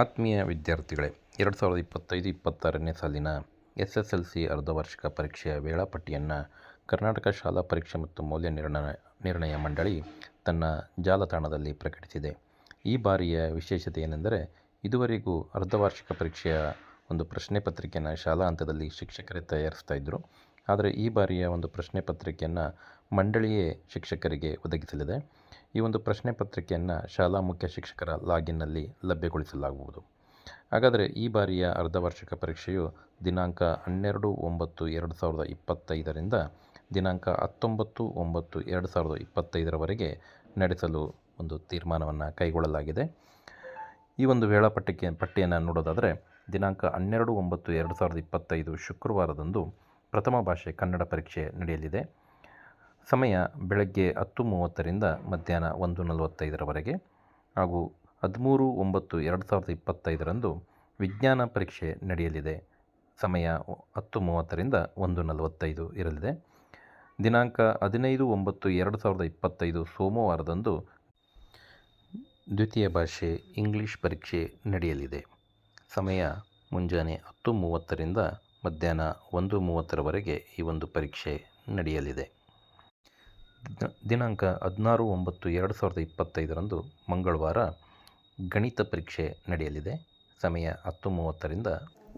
ಆತ್ಮೀಯ ವಿದ್ಯಾರ್ಥಿಗಳೇ, ಎರಡು ಸಾವಿರದ ಇಪ್ಪತ್ತೈದು ಇಪ್ಪತ್ತಾರನೇ ಸಾಲಿನ ಎಸ್ ಎಸ್ ಎಲ್ ಸಿ ಅರ್ಧವಾರ್ಷಿಕ ಪರೀಕ್ಷೆಯ ವೇಳಾಪಟ್ಟಿಯನ್ನು ಕರ್ನಾಟಕ ಶಾಲಾ ಪರೀಕ್ಷೆ ಮತ್ತು ಮೌಲ್ಯ ನಿರ್ಣಯ ಮಂಡಳಿ ತನ್ನ ಜಾಲತಾಣದಲ್ಲಿ ಪ್ರಕಟಿಸಿದೆ. ಈ ಬಾರಿಯ ವಿಶೇಷತೆ ಏನೆಂದರೆ, ಇದುವರೆಗೂ ಅರ್ಧವಾರ್ಷಿಕ ಪರೀಕ್ಷೆಯ ಒಂದು ಪ್ರಶ್ನೆ ಪತ್ರಿಕೆಯನ್ನು ಶಾಲಾ ಹಂತದಲ್ಲಿ ಶಿಕ್ಷಕರೇ ತಯಾರಿಸ್ತಾ ಇದ್ದರು ಆದರೆ ಈ ಬಾರಿಯ ಒಂದು ಪ್ರಶ್ನೆ ಪತ್ರಿಕೆಯನ್ನು ಮಂಡಳಿಯೇ ಶಿಕ್ಷಕರಿಗೆ ಒದಗಿಸಲಿದೆ. ಈ ಒಂದು ಪ್ರಶ್ನೆ ಪತ್ರಿಕೆಯನ್ನು ಶಾಲಾ ಮುಖ್ಯ ಶಿಕ್ಷಕರ ಲಾಗಿನ್ನಲ್ಲಿ ಲಭ್ಯಗೊಳಿಸಲಾಗುವುದು. ಹಾಗಾದರೆ ಈ ಬಾರಿಯ ಅರ್ಧವಾರ್ಷಿಕ ಪರೀಕ್ಷೆಯು ದಿನಾಂಕ ಹನ್ನೆರಡು ಒಂಬತ್ತು ಎರಡು ಸಾವಿರದ ಇಪ್ಪತ್ತೈದರಿಂದ ದಿನಾಂಕ ಹತ್ತೊಂಬತ್ತು ಒಂಬತ್ತು ಎರಡು ಸಾವಿರದ ಇಪ್ಪತ್ತೈದರವರೆಗೆ ನಡೆಸಲು ಒಂದು ತೀರ್ಮಾನವನ್ನು ಕೈಗೊಳ್ಳಲಾಗಿದೆ. ಈ ಒಂದು ವೇಳಾಪಟ್ಟಿಗೆ ಪಟ್ಟಿಯನ್ನು ನೋಡೋದಾದರೆ ದಿನಾಂಕ ಹನ್ನೆರಡು ಒಂಬತ್ತು ಎರಡು ಸಾವಿರದ ಇಪ್ಪತ್ತೈದು ಶುಕ್ರವಾರದಂದು ಪ್ರಥಮ ಭಾಷೆ ಕನ್ನಡ ಪರೀಕ್ಷೆ ನಡೆಯಲಿದೆ. ಸಮಯ ಬೆಳಗ್ಗೆ ಹತ್ತು ಮೂವತ್ತರಿಂದ ಮಧ್ಯಾಹ್ನ ಒಂದು ನಲವತ್ತೈದರವರೆಗೆ ಹಾಗೂ ಹದಿಮೂರು ಒಂಬತ್ತು ಎರಡು ಸಾವಿರದ ಇಪ್ಪತ್ತೈದರಂದು ವಿಜ್ಞಾನ ಪರೀಕ್ಷೆ ನಡೆಯಲಿದೆ. ಸಮಯ ಹತ್ತು ಮೂವತ್ತರಿಂದ ಒಂದು ನಲವತ್ತೈದು ಇರಲಿದೆ. ದಿನಾಂಕ ಹದಿನೈದು ಒಂಬತ್ತು ಎರಡು ಸಾವಿರದ ಇಪ್ಪತ್ತೈದು ಸೋಮವಾರದಂದು ದ್ವಿತೀಯ ಭಾಷೆ ಇಂಗ್ಲೀಷ್ ಪರೀಕ್ಷೆ ನಡೆಯಲಿದೆ. ಸಮಯ ಮುಂಜಾನೆ ಹತ್ತು ಮೂವತ್ತರಿಂದ ಮಧ್ಯಾಹ್ನ ಒಂದು ಮೂವತ್ತರವರೆಗೆ ಈ ಒಂದು ಪರೀಕ್ಷೆ ನಡೆಯಲಿದೆ. ದಿನಾಂಕ ಹದಿನಾರು ಒಂಬತ್ತು ಎರಡು ಸಾವಿರದ ಇಪ್ಪತ್ತೈದರಂದು ಮಂಗಳವಾರ ಗಣಿತ ಪರೀಕ್ಷೆ ನಡೆಯಲಿದೆ. ಸಮಯ ಹತ್ತು ಮೂವತ್ತರಿಂದ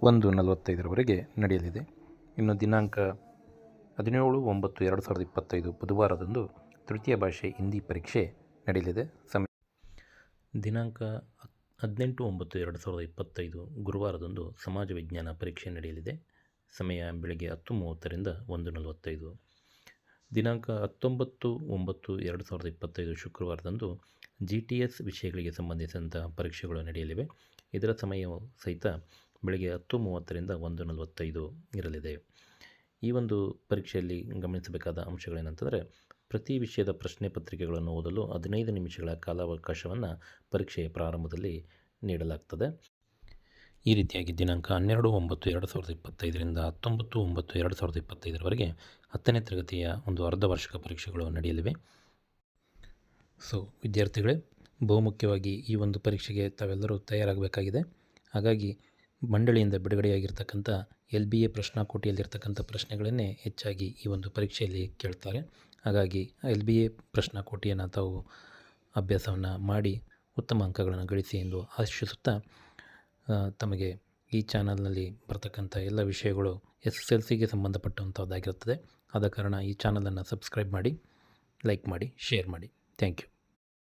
ಒಂದು ನಲವತ್ತೈದರವರೆಗೆ ನಡೆಯಲಿದೆ. ಇನ್ನು ದಿನಾಂಕ ಹದಿನೇಳು ಒಂಬತ್ತು ಎರಡು ಸಾವಿರದ ಇಪ್ಪತ್ತೈದು ಬುಧವಾರದಂದು ತೃತೀಯ ಭಾಷೆ ಹಿಂದಿ ಪರೀಕ್ಷೆ ನಡೆಯಲಿದೆ. ಸಮಯ ದಿನಾಂಕ ಹದಿನೆಂಟು ಒಂಬತ್ತು ಎರಡು ಸಾವಿರದ ಇಪ್ಪತ್ತೈದು ಗುರುವಾರದಂದು ಸಮಾಜ ವಿಜ್ಞಾನ ಪರೀಕ್ಷೆ ನಡೆಯಲಿದೆ. ಸಮಯ ಬೆಳಗ್ಗೆ ಹತ್ತು ಮೂವತ್ತರಿಂದ ಒಂದು ನಲವತ್ತೈದು. ದಿನಾಂಕ ಹತ್ತೊಂಬತ್ತು, ಒಂಬತ್ತು, ಎರಡು ಸಾವಿರದ ಇಪ್ಪತ್ತೈದು ಶುಕ್ರವಾರದಂದು ಜಿ ಟಿ ಎಸ್ ವಿಷಯಗಳಿಗೆ ಸಂಬಂಧಿಸಿದಂಥ ಪರೀಕ್ಷೆಗಳು ನಡೆಯಲಿವೆ. ಇದರ ಸಮಯವು ಸಹಿತ ಬೆಳಗ್ಗೆ ಹತ್ತು ಮೂವತ್ತರಿಂದ ಒಂದು ನಲವತ್ತೈದು ಇರಲಿದೆ. ಈ ಒಂದು ಪರೀಕ್ಷೆಯಲ್ಲಿ ಗಮನಿಸಬೇಕಾದ ಅಂಶಗಳೇನಂತಂದರೆ, ಪ್ರತಿ ವಿಷಯದ ಪ್ರಶ್ನೆ ಪತ್ರಿಕೆಗಳನ್ನು ಓದಲು ಹದಿನೈದು ನಿಮಿಷಗಳ ಕಾಲಾವಕಾಶವನ್ನು ಪರೀಕ್ಷೆಯ ಪ್ರಾರಂಭದಲ್ಲಿ ನೀಡಲಾಗ್ತದೆ. ಈ ರೀತಿಯಾಗಿ ದಿನಾಂಕ ಹನ್ನೆರಡು, ಒಂಬತ್ತು, ಎರಡು ಸಾವಿರದ ಇಪ್ಪತ್ತೈದರಿಂದ ಹತ್ತೊಂಬತ್ತು, ಒಂಬತ್ತು, ಎರಡು ಸಾವಿರದ ಇಪ್ಪತ್ತೈದರವರೆಗೆ ಹತ್ತನೇ ತರಗತಿಯ ಒಂದು ಅರ್ಧ ವಾರ್ಷಿಕ ಪರೀಕ್ಷೆಗಳು ನಡೆಯಲಿವೆ. ಸೊ ವಿದ್ಯಾರ್ಥಿಗಳೇ, ಬಹುಮುಖ್ಯವಾಗಿ ಈ ಒಂದು ಪರೀಕ್ಷೆಗೆ ತಾವೆಲ್ಲರೂ ತಯಾರಾಗಬೇಕಾಗಿದೆ. ಹಾಗಾಗಿ, ಮಂಡಳಿಯಿಂದ ಬಿಡುಗಡೆಯಾಗಿರ್ತಕ್ಕಂಥ ಎಲ್ ಬಿ ಎ ಪ್ರಶ್ನಾಕೋಟಿಯಲ್ಲಿರ್ತಕ್ಕಂಥ ಪ್ರಶ್ನೆಗಳನ್ನೇ ಹೆಚ್ಚಾಗಿ ಈ ಒಂದು ಪರೀಕ್ಷೆಯಲ್ಲಿ ಕೇಳ್ತಾರೆ. ಹಾಗಾಗಿ, ಎಲ್ ಬಿ ಎ ಪ್ರಶ್ನಾಕೋಟಿಯನ್ನು ತಾವು ಅಭ್ಯಾಸವನ್ನು ಮಾಡಿ ಉತ್ತಮ ಅಂಕಗಳನ್ನು ಗಳಿಸಿ ಎಂದು ಆಶಿಸುತ್ತಾ ತಮಗೆ ಈ ಚಾನಲ್ನಲ್ಲಿ ಬರ್ತಕ್ಕಂಥ ಎಲ್ಲ ವಿಷಯಗಳು ಎಸ್ ಎಸ್ ಎಲ್ ಸಿಗೆ ಸಂಬಂಧಪಟ್ಟಂಥದ್ದಾಗಿರುತ್ತದೆ. ಆದ ಕಾರಣ ಈ ಚಾನಲನ್ನು ಸಬ್ಸ್ಕ್ರೈಬ್ ಮಾಡಿ, ಲೈಕ್ ಮಾಡಿ, ಶೇರ್ ಮಾಡಿ. Thank you.